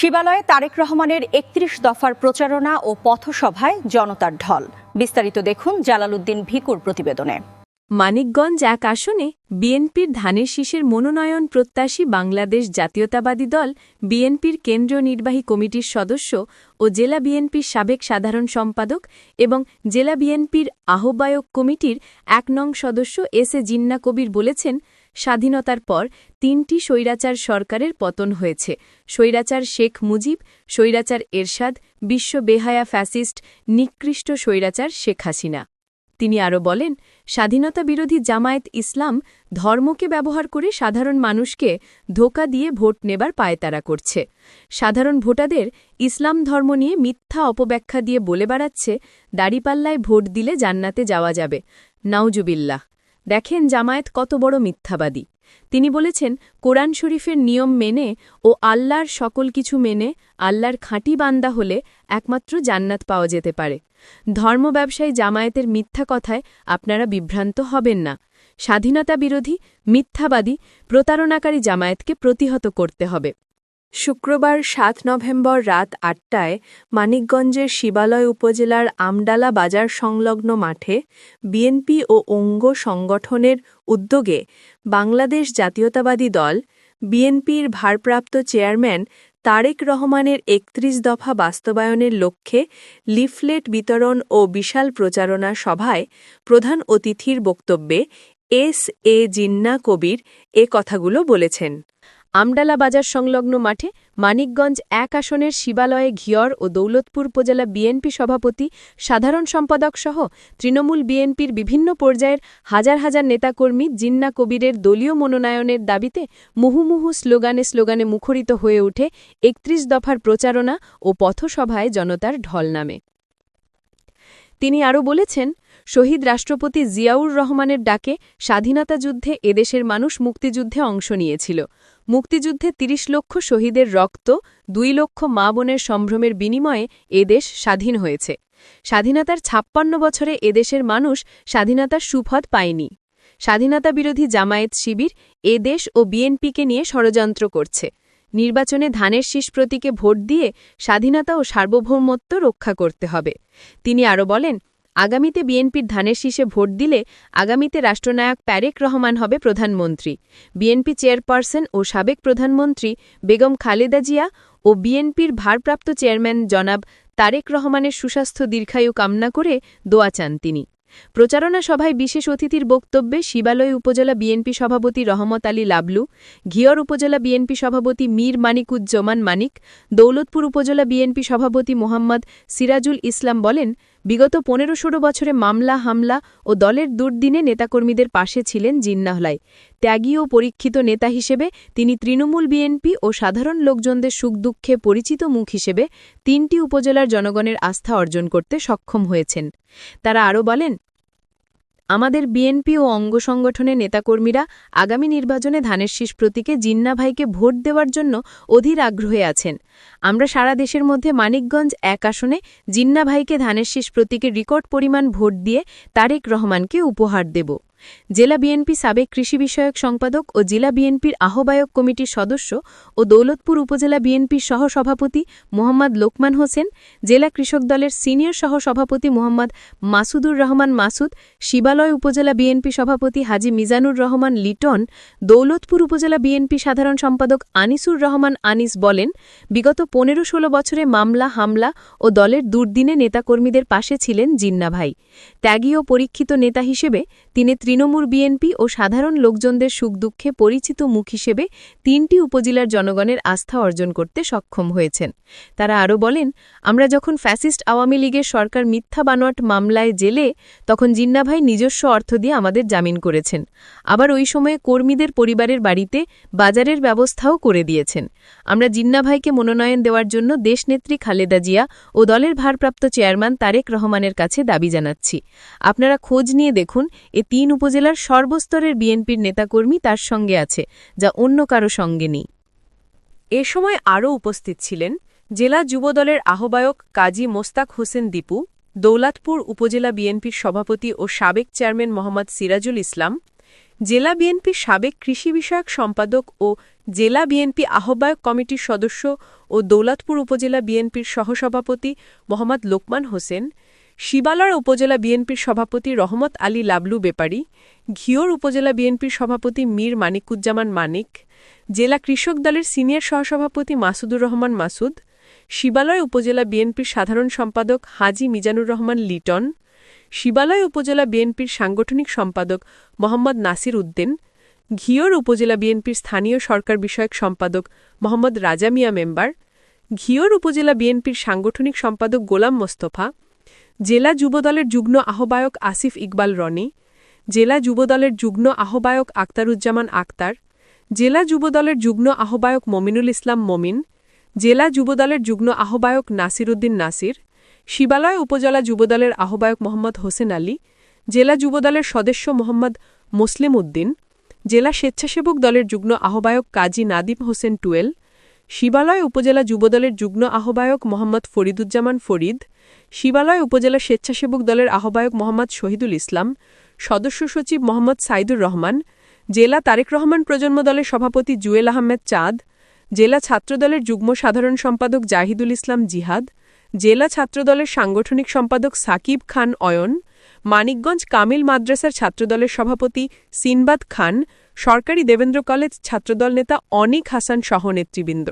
শিবালয়ে তারেক রহমানের একত্রিশ দফার প্রচারণা ও পথসভায় জনতার ঢল। বিস্তারিত দেখুন জালালউদ্দিন ভিকুর প্রতিবেদনে। মানিকগঞ্জ এক আসনে বিএনপির ধানের শীষের মনোনয়ন প্রত্যাশী বাংলাদেশ জাতীয়তাবাদী দল, বিএনপির কেন্দ্রীয় নির্বাহী কমিটির সদস্য ও জেলা বিএনপির সাবেক সাধারণ সম্পাদক এবং জেলা বিএনপির আহ্বায়ক কমিটির এক নং সদস্য এস এ জিন্না কবির বলেছেন স্বাধীনতার পর তিনটি স্বৈরাচার সরকারের পতন হয়েছে। স্বৈরাচার শেখ মুজিব, স্বৈরাচার এরশাদ, বিশ্ব বেহায়া ফ্যাসিস্ট, নিকৃষ্ট স্বৈরাচার শেখ হাসিনা। তিনি আরও বলেন, স্বাধীনতা বিরোধী জামায়াত ইসলাম ধর্মকে ব্যবহার করে সাধারণ মানুষকে ধোকা দিয়ে ভোট নেবার পায়তারা করছে। সাধারণ ভোটাদের ইসলাম ধর্ম নিয়ে মিথ্যা অপব্যাখ্যা দিয়ে বলে বেড়াচ্ছে, দাড়িপাল্লায় ভোট দিলে জান্নাতে যাওয়া যাবে। নাউজুবিল্লাহ দেখেন জামায়াত কত বড় মিথ্যাবাদী। তিনি বলেছেন, কোরআন শরীফের নিয়ম মেনে ও আল্লাহর সকল কিছু মেনে আল্লাহর খাঁটি বান্দা হলে একমাত্র জান্নাত পাওয়া যেতে পারে। ধর্ম ব্যবসায়ী জামায়াতের মিথ্যা কথায় আপনারা বিভ্রান্ত হবেন না। স্বাধীনতা বিরোধী মিথ্যাবাদী প্রতারণাকারী জামায়াতকে প্রতিহত করতে হবে। শুক্রবার সাত নভেম্বর রাত আটটায় মানিকগঞ্জের শিবালয় উপজেলার আমডালা বাজার সংলগ্ন মাঠে বিএনপি ও অঙ্গ সংগঠনের উদ্যোগে বাংলাদেশ জাতীয়তাবাদী দল, বিএনপির ভারপ্রাপ্ত চেয়ারম্যান তারেক রহমানের একত্রিশ দফা বাস্তবায়নের লক্ষ্যে লিফলেট বিতরণ ও বিশাল প্রচারণা সভায় প্রধান অতিথির বক্তব্যে এস এ জিন্না কবির এ কথাগুলো বলেছেন। আমডালা বাজার সংলগ্ন মাঠে মানিকগঞ্জ এক আসনের শিবালয়ে ঘিয়র ও দৌলতপুর উপজেলা বিএনপি সভাপতি, সাধারণ সম্পাদক সহ তৃণমূল বিএনপির বিভিন্ন পর্যায়ের হাজার হাজার নেতাকর্মী জিন্না কবিরের দলীয় মনোনয়নের দাবিতে মুহুমুহু স্লোগানে স্লোগানে মুখরিত হয়ে ওঠে একত্রিশ দফার প্রচারণা ও পথসভায় জনতার ঢল নামে। তিনি আরও বলেছেন শহীদ রাষ্ট্রপতি জিয়াউর রহমানের ডাকে স্বাধীনতা যুদ্ধে এদেশের মানুষ মুক্তিযুদ্ধে অংশ নিয়েছিল। মুক্তিযুদ্ধে ৩০ লক্ষ শহীদের রক্ত, দুই লক্ষ মা বোনের সম্ভ্রমের বিনিময়ে এদেশ স্বাধীন হয়েছে। স্বাধীনতার ছাপ্পান্ন বছরে এদেশের মানুষ স্বাধীনতার সুফদ পায়নি। স্বাধীনতা বিরোধী জামায়াত শিবির এ দেশ ও বিএনপিকে নিয়ে ষড়যন্ত্র করছে। নির্বাচনে ধানের শীষ প্রতীকে ভোট দিয়ে স্বাধীনতা ও সার্বভৌমত্ব রক্ষা করতে হবে। তিনি আরও বলেন আগামীতে বিএনপির ধানের শীষে ভোট দিলে আগামীতে রাষ্ট্রনায়ক প্যারেক রহমান হবে প্রধানমন্ত্রী। বিএনপি চেয়ারপারসন ও সাবেক প্রধানমন্ত্রী বেগম খালেদা জিয়া ও বিএনপির ভারপ্রাপ্ত চেয়ারম্যান জনাব তারেক রহমানের সুস্বাস্থ্য দীর্ঘায়ু কামনা করে দোয়া চান তিনি। প্রচারণা সভায় বিশেষ অতিথির বক্তব্যে শিবালয় উপজেলা বিএনপি সভাপতি রহমত আলী লাবলু ঘিয়র উপজেলা বিএনপি সভাপতি মীর মানিকুজ্জমান মানিক, দৌলতপুর উপজেলা বিএনপি সভাপতি মোহাম্মদ সিরাজুল ইসলাম বলেন বিগত পনেরো ষোলো বছরে মামলা, হামলা ও দলের দুর্দিনে নেতাকর্মীদের পাশে ছিলেন জিন্নাহলাই। ত্যাগী ও পরীক্ষিত নেতা হিসেবে তিনি তৃণমূল বিএনপি ও সাধারণ লোকজনদের সুখ দুঃখে পরিচিত মুখ হিসেবে তিনটি উপজেলার জনগণের আস্থা অর্জন করতে সক্ষম হয়েছেন। তারা আরও বলেন আমাদের বিএনপি ও অঙ্গ সংগঠনের নেতাকর্মীরা আগামী নির্বাচনে ধানের শীষ প্রতীকে জিন্না ভাইকে ভোট দেওয়ার জন্য অধীর আগ্রহে আছেন। আমরা সারা দেশের মধ্যে মানিকগঞ্জ এক আসনে জিন্না ভাইকে ধানের শীষ প্রতীকে রেকর্ড পরিমাণ ভোট দিয়ে তারেক রহমানকে উপহার দেব। জেলা বিএনপি সাবেক কৃষি বিষয়ক সম্পাদক ও জেলা বিএনপির আহ্বায়ক কমিটির সদস্য ও দৌলতপুর উপজেলা বিএনপির সহসভাপতি মোহাম্মদ লোকমান হোসেন, জেলা কৃষক দলের সিনিয়র সহসভাপতি মোহাম্মদ মাসুদুর রহমান মাসুদ, শিবালয় উপজেলা বিএনপি সভাপতি হাজি মিজানুর রহমান লিটন, দৌলতপুর উপজেলা বিএনপি সাধারণ সম্পাদক আনিসুর রহমান আনিস বলেন, বিগত পনেরো ষোলো বছরে মামলা, হামলা ও দলের দুর্দিনে নেতাকর্মীদের পাশে ছিলেন জিন্না ভাই ত্যাগী ও পরীক্ষিত নেতা হিসেবে তিনি তৃণমূল বিএনপি ও সাধারণ লোকজনদের সুখ দুঃখে পরিচিত মুখ হিসেবে তিনটি উপজেলার জনগণের আস্থা অর্জন করতে সক্ষম হয়েছেন। তারা আরও বলেন, আমরা যখন ফ্যাসিস্ট আওয়ামী লীগের সরকার মিথ্যা বানোয়াট মামলায় জেলে, তখন জিন্নাভাই নিজস্ব অর্থ দিয়ে আমাদের জামিন করেছেন। আবার ওই সময়ে কর্মীদের পরিবারের বাড়িতে বাজারের ব্যবস্থাও করে দিয়েছেন। আমরা জিন্নাভাইকে মনোনয়ন দেওয়ার জন্য দেশনেত্রী খালেদা জিয়া ও দলের ভারপ্রাপ্ত চেয়ারম্যান তারেক রহমানের কাছে দাবি জানাচ্ছি। আপনারা খোঁজ নিয়ে দেখুন এ তিন উপজেলার সর্বস্তরের বিএনপির নেতাকর্মী তার সঙ্গে আছে, যা অন্য কারও সঙ্গে নেই। এ সময় আরও উপস্থিত ছিলেন জেলা যুবদলের আহ্বায়ক কাজী মোস্তাক হোসেন দীপু, দৌলাতপুর উপজেলা বিএনপির সভাপতি ও সাবেক চেয়ারম্যান মোহাম্মদ সিরাজুল ইসলাম, জেলা বিএনপির সাবেক কৃষি বিষয়ক সম্পাদক ও জেলা বিএনপি আহ্বায়ক কমিটির সদস্য ও দৌলাতপুর উপজেলা বিএনপির সহসভাপতি মোহাম্মদ লোকমান হোসেন শিবালয় উপজেলা বিএনপির সভাপতি রহমত আলী লাবলু বেপারি, ঘিওর উপজেলা বিএনপির সভাপতি মীর মানিকুজ্জামান মানিক, জেলা কৃষক দলের সিনিয়র সহসভাপতি মাসুদুর রহমান মাসুদ, শিবালয় উপজেলা বিএনপির সাধারণ সম্পাদক হাজি মিজানুর রহমান লিটন, শিবালয় উপজেলা বিএনপির সাংগঠনিক সম্পাদক মোহাম্মদ নাসির উদ্দিন, ঘিওর উপজেলা বিএনপির স্থানীয় সরকার বিষয়ক সম্পাদক মোহাম্মদ রাজা মিয়া মেম্বার, ঘিওর উপজেলা বিএনপির সাংগঠনিক সম্পাদক গোলাম মোস্তফা জেলা যুবদলের যুগ্ম আহ্বায়ক আসিফ ইকবাল রনি, জেলা যুবদলের যুগ্ম আহ্বায়ক আক্তারুজ্জামান আক্তার, জেলা যুবদলের যুগ্ম আহ্বায়ক মমিনুল ইসলাম মমিন, জেলা যুবদলের যুগ্ম আহ্বায়ক নাসিরুদ্দিন নাসির, শিবালয় উপজেলা যুবদলের আহ্বায়ক মোহাম্মদ হোসেন আলী, জেলা যুবদলের সদস্য মোহাম্মদ মুসলিম উদ্দিন, জেলা স্বেচ্ছাসেবক দলের যুগ্ম আহ্বায়ক কাজী নাদিম হোসেন টুয়েল, শিবালয় উপজেলা যুবদলের যুগ্ম আহ্বায়ক মোহাম্মদ ফরিদুজ্জামান ফরিদ শিবালয় উপজেলা স্বেচ্ছাসেবক দলের আহ্বায়ক মোহাম্মদ শহীদুল ইসলাম, সদস্য সচিব মোহাম্মদ সাইদুর রহমান, জেলা তারেক রহমান প্রজন্ম দলের সভাপতি জুয়েল আহমেদ চাঁদ, জেলা ছাত্রদলের যুগ্ম সাধারণ সম্পাদক জাহিদুল ইসলাম জিহাদ, জেলা ছাত্রদলের সাংগঠনিক সম্পাদক সাকিব খান অয়ন, মানিকগঞ্জ কামিল মাদ্রাসার ছাত্রদলের সভাপতি সিনবাদ খান, সরকারি দেবেন্দ্র কলেজ ছাত্রদল নেতা অনিক হাসান সহ নেতৃবৃন্দ।